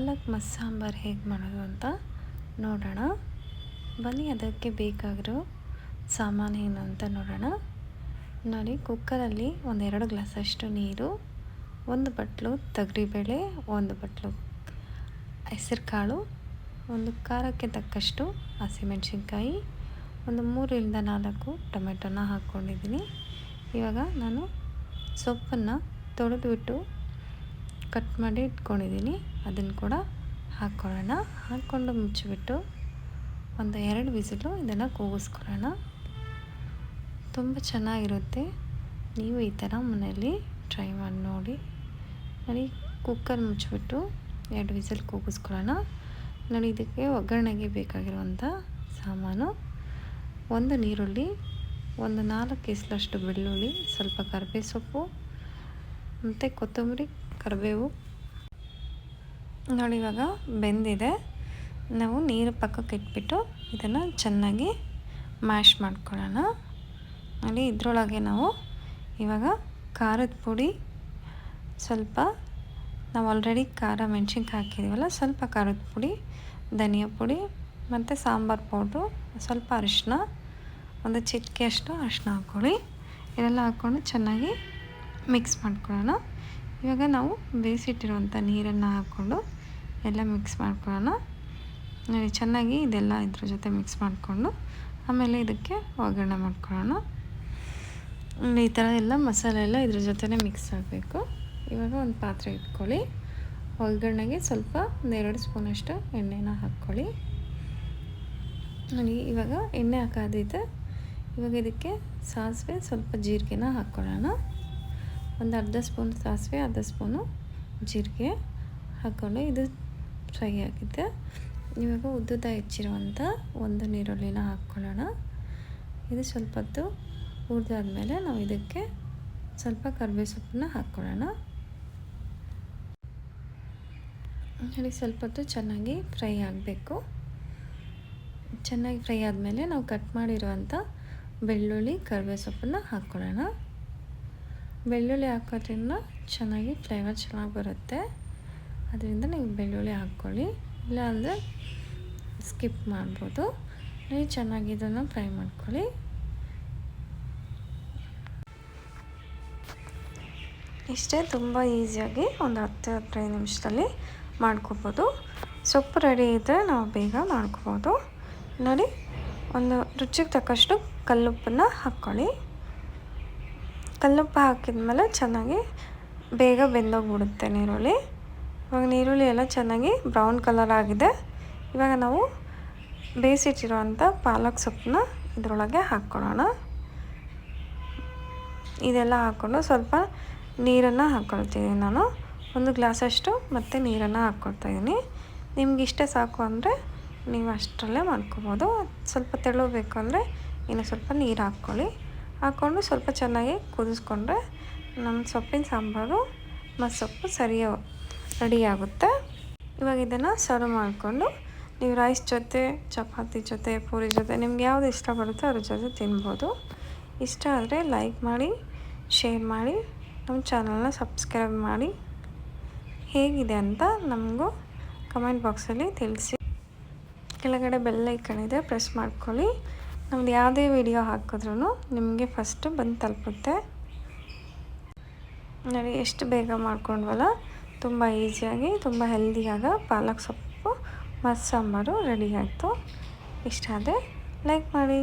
ಪಾಲಕ್ ಮಸ್ಸಾಂಬಾರು ಹೇಗೆ ಮಾಡೋದು ಅಂತ ನೋಡೋಣ. ಬನ್ನಿ, ಅದಕ್ಕೆ ಬೇಕಾಗಿರೋ ಸಾಮಾನು ಏನು ಅಂತ ನೋಡೋಣ. ನೋಡಿ, ಕುಕ್ಕರಲ್ಲಿ ಒಂದೆರಡು ಗ್ಲಾಸಷ್ಟು ನೀರು, ಒಂದು ಬಟ್ಲು ತೊಗರಿಬೇಳೆ, ಒಂದು ಬಟ್ಲು ಹೆಸರು ಕಾಳು ಒಂದು ಖಾರಕ್ಕೆ ತಕ್ಕಷ್ಟು ಹಸಿಮೆಣಸಿನ್ಕಾಯಿ, ಒಂದು ಮೂರರಿಂದ ನಾಲ್ಕು ಟೊಮೆಟೊನ ಹಾಕ್ಕೊಂಡಿದ್ದೀನಿ. ಇವಾಗ ನಾನು ಸೊಪ್ಪನ್ನು ತೊಳೆದ್ಬಿಟ್ಟು ಕಟ್ ಮಾಡಿ ಇಟ್ಕೊಂಡಿದ್ದೀನಿ. ಅದನ್ನು ಕೂಡ ಹಾಕ್ಕೊಳ್ಳೋಣ. ಹಾಕ್ಕೊಂಡು ಮುಚ್ಚಿಬಿಟ್ಟು ಒಂದು ಎರಡು ವಿಸಿಲು ಇದನ್ನು ಕೂಗಿಸ್ಕೊಳ್ಳೋಣ. ತುಂಬ ಚೆನ್ನಾಗಿರುತ್ತೆ. ನೀವು ಈ ಥರ ಮನೆಯಲ್ಲಿ ಟ್ರೈ ಮಾಡಿ ನೋಡಿ. ನೋಡಿ, ಕುಕ್ಕರ್ ಮುಚ್ಚಿಬಿಟ್ಟು ಎರಡು ವಿಸಿಲ್ ಕೂಗಿಸ್ಕೊಳ್ಳೋಣ. ನೋಡಿ, ಇದಕ್ಕೆ ಒಗ್ಗರಣೆಗೆ ಬೇಕಾಗಿರುವಂಥ ಸಾಮಾನು. ಒಂದು ನೀರುಳ್ಳಿ, ಒಂದು ನಾಲ್ಕು ಎಸ್ಲಷ್ಟು ಬೆಳ್ಳುಳ್ಳಿ, ಸ್ವಲ್ಪ ಕರಿಬೇವು ಸೊಪ್ಪು, ಮತ್ತು ಕೊತ್ತಂಬರಿ ಕರಿಬೇವು. ನೋಡಿ ಇವಾಗ ಬೆಂದಿದೆ. ನಾವು ನೀರು ಪಕ್ಕಕ್ಕೆ ಇಟ್ಬಿಟ್ಟು ಇದನ್ನು ಚೆನ್ನಾಗಿ ಮ್ಯಾಶ್ ಮಾಡ್ಕೊಳ್ಳೋಣ. ನೋಡಿ ಇದರೊಳಗೆ ನಾವು ಇವಾಗ ಖಾರದ ಪುಡಿ, ಸ್ವಲ್ಪ ನಾವು ಆಲ್ರೆಡಿ ಖಾರ ಮೆಣ್ಸಿನ್ಕಾಯಿ ಹಾಕಿದ್ದೀವಲ್ಲ, ಸ್ವಲ್ಪ ಖಾರದ ಪುಡಿ, ಧನಿಯಾ ಪುಡಿ ಮತ್ತು ಸಾಂಬಾರು ಪೌಡ್ರು, ಸ್ವಲ್ಪ ಅರಿಶಿನ ಒಂದು ಚಿಟಿಕೆಯಷ್ಟು ಅರಿಶಿನ ಹಾಕ್ಕೊಳ್ಳಿ. ಇದೆಲ್ಲ ಹಾಕ್ಕೊಂಡು ಚೆನ್ನಾಗಿ ಮಿಕ್ಸ್ ಮಾಡ್ಕೊಳ್ಳೋಣ. ಇವಾಗ ನಾವು ಬೇಯಿಸಿಟ್ಟಿರುವಂಥ ನೀರನ್ನು ಹಾಕ್ಕೊಂಡು ಎಲ್ಲ ಮಿಕ್ಸ್ ಮಾಡ್ಕೊಳ್ಳೋಣ. ಚೆನ್ನಾಗಿ ಇದೆಲ್ಲ ಇದ್ರ ಜೊತೆ ಮಿಕ್ಸ್ ಮಾಡಿಕೊಂಡು ಆಮೇಲೆ ಇದಕ್ಕೆ ಒಗ್ಗರಣೆ ಮಾಡ್ಕೊಳ್ಳೋಣ. ಈ ಥರ ಎಲ್ಲ ಮಸಾಲೆ ಎಲ್ಲ ಇದ್ರ ಜೊತೆ ಮಿಕ್ಸ್ ಆಗಬೇಕು. ಇವಾಗ ಒಂದು ಪಾತ್ರೆ ಇಟ್ಕೊಳ್ಳಿ. ಒಗ್ಗರಣೆಗೆ ಸ್ವಲ್ಪ ಒಂದೆರಡು ಸ್ಪೂನಷ್ಟು ಎಣ್ಣೆನ ಹಾಕ್ಕೊಳ್ಳಿ. ನೋಡಿ, ಇವಾಗ ಎಣ್ಣೆ ಹಾಕೋದಿದೆ. ಇವಾಗ ಇದಕ್ಕೆ ಸಾಸಿವೆ ಸ್ವಲ್ಪ ಜೀರಿಗೆನ ಹಾಕ್ಕೊಳ್ಳೋಣ. ಒಂದು ಅರ್ಧ ಸ್ಪೂನ್ ಸಾಸಿವೆ, ಅರ್ಧ ಸ್ಪೂನು ಜೀರಿಗೆ ಹಾಕ್ಕೊಂಡು ಇದು ಫ್ರೈ ಆಗಿದೆ. ಇವಾಗ ಉದ್ದುದ ಹೆಚ್ಚಿರುವಂಥ ಒಂದು ನೀರುಳ್ಳಿನ ಹಾಕ್ಕೊಳ್ಳೋಣ. ಇದು ಸ್ವಲ್ಪ ಹೊತ್ತು ಹುರಿದಾದ್ಮೇಲೆ ನಾವು ಇದಕ್ಕೆ ಸ್ವಲ್ಪ ಕರಿಬೇ ಸೊಪ್ಪನ್ನ ಹಾಕ್ಕೊಳ್ಳೋಣ. ಹೇಳಿ ಸ್ವಲ್ಪ ಹೊತ್ತು ಚೆನ್ನಾಗಿ ಫ್ರೈ ಆಗಬೇಕು. ಚೆನ್ನಾಗಿ ಫ್ರೈ ಆದಮೇಲೆ ನಾವು ಕಟ್ ಮಾಡಿರುವಂಥ ಬೆಳ್ಳುಳ್ಳಿ ಕರಿಬೇವು ಸೊಪ್ಪನ್ನ ಹಾಕ್ಕೊಳ್ಳೋಣ. ಬೆಳ್ಳುಳ್ಳಿ ಹಾಕೋದ್ರಿಂದ ಚೆನ್ನಾಗಿ ಫ್ಲೇವರ್ ಚೆನ್ನಾಗಿ ಬರುತ್ತೆ. ಅದರಿಂದ ನೀವು ಬೆಳ್ಳುಳ್ಳಿ ಹಾಕ್ಕೊಳ್ಳಿ. ಇಲ್ಲಾಂದರೆ ಸ್ಕಿಪ್ ಮಾಡ್ಬೋದು. ನೀವು ಚೆನ್ನಾಗಿ ಇದನ್ನು ಫ್ರೈ ಮಾಡ್ಕೊಳ್ಳಿ. ಇಷ್ಟೇ ತುಂಬ ಈಸಿಯಾಗಿ ಒಂದು ಹತ್ತು ಹದಿನೈದು ನಿಮಿಷದಲ್ಲಿ ಮಾಡ್ಕೋಬೋದು. ಸೊಪ್ಪು ರೆಡಿ ಇದ್ದರೆ ನಾವು ಬೇಗ ಮಾಡ್ಕೋಬೋದು. ನೋಡಿ, ಒಂದು ರುಚಿಗೆ ತಕ್ಕಷ್ಟು ಕಲ್ಲುಪ್ಪನ್ನು ಹಾಕ್ಕೊಳ್ಳಿ. ಕಲ್ಲುಪ್ಪು ಹಾಕಿದ್ಮೇಲೆ ಚೆನ್ನಾಗಿ ಬೇಗ ಬೆಂದೋಗ್ಬಿಡುತ್ತೆ ನೀರುಳ್ಳಿ. ಇವಾಗ ನೀರುಳ್ಳಿ ಎಲ್ಲ ಚೆನ್ನಾಗಿ ಬ್ರೌನ್ ಕಲರ್ ಆಗಿದೆ. ಇವಾಗ ನಾವು ಬೇಯಿಸಿಟ್ಟಿರುವಂಥ ಪಾಲಕ್ ಸೊಪ್ಪನ್ನ ಇದರೊಳಗೆ ಹಾಕ್ಕೊಳ್ಳೋಣ. ಇದೆಲ್ಲ ಹಾಕ್ಕೊಂಡು ಸ್ವಲ್ಪ ನೀರನ್ನು ಹಾಕ್ಕೊಳ್ತೀನಿ ನಾನು. ಒಂದು ಗ್ಲಾಸಷ್ಟು ಮತ್ತು ನೀರನ್ನು ಹಾಕ್ಕೊಳ್ತಾಯಿದ್ದೀನಿ ನಿಮ್ಗೆ ಇಷ್ಟ ಸಾಕು ಅಂದರೆ ನೀವು ಅಷ್ಟರಲ್ಲೇ ಮಾಡ್ಕೊಬೋದು. ಸ್ವಲ್ಪ ತೆಳು ಬೇಕು ಅಂದರೆ ಇನ್ನು ಸ್ವಲ್ಪ ನೀರು ಹಾಕ್ಕೊಳ್ಳಿ. ಹಾಕ್ಕೊಂಡು ಸ್ವಲ್ಪ ಚೆನ್ನಾಗಿ ಕುದಿಸ್ಕೊಂಡ್ರೆ ನಮ್ಮ ಸೊಪ್ಪಿನ ಸಾಂಬಾರು ಮತ್ತು ಸೊಪ್ಪು ಸರಿಯ ರೆಡಿ ಆಗುತ್ತೆ. ಇವಾಗ ಇದನ್ನು ಸರ್ವ್ ಮಾಡಿಕೊಂಡು ನೀವು ರೈಸ್ ಜೊತೆ, ಚಪಾತಿ ಜೊತೆ, ಪೂರಿ ಜೊತೆ ನಿಮ್ಗೆ ಯಾವುದು ಇಷ್ಟ ಬರುತ್ತೋ ಅದ್ರ ಜೊತೆ ತಿನ್ಬೋದು. ಇಷ್ಟ ಆದರೆ ಲೈಕ್ ಮಾಡಿ, ಶೇರ್ ಮಾಡಿ, ನಮ್ಮ ಚಾನಲ್ನ ಸಬ್ಸ್ಕ್ರೈಬ್ ಮಾಡಿ. ಹೇಗಿದೆ ಅಂತ ನಮಗೂ ಕಮೆಂಟ್ ಬಾಕ್ಸಲ್ಲಿ ತಿಳಿಸಿ. ಕೆಳಗಡೆ ಬೆಲ್ ಇದೆ, ಪ್ರೆಸ್ ಮಾಡ್ಕೊಳ್ಳಿ. ನಮ್ದು ಯಾವುದೇ ವಿಡಿಯೋ ಹಾಕಿದ್ರೂ ನಿಮಗೆ ಫಸ್ಟು ಬಂದು ತಲುಪುತ್ತೆ. ನೋಡಿ, ಎಷ್ಟು ಬೇಗ ಮಾಡ್ಕೊಂಡ್ವಲ್ಲ? ತುಂಬ ಈಸಿಯಾಗಿ ತುಂಬ ಹೆಲ್ದಿಯಾಗ ಪಾಲಕ್ ಸೊಪ್ಪು ಮಸ್ತ್ ಸಾಂಬಾರು ರೆಡಿ ಆಯಿತು. ಇಷ್ಟ ಆದರೆ ಲೈಕ್ ಮಾಡಿ.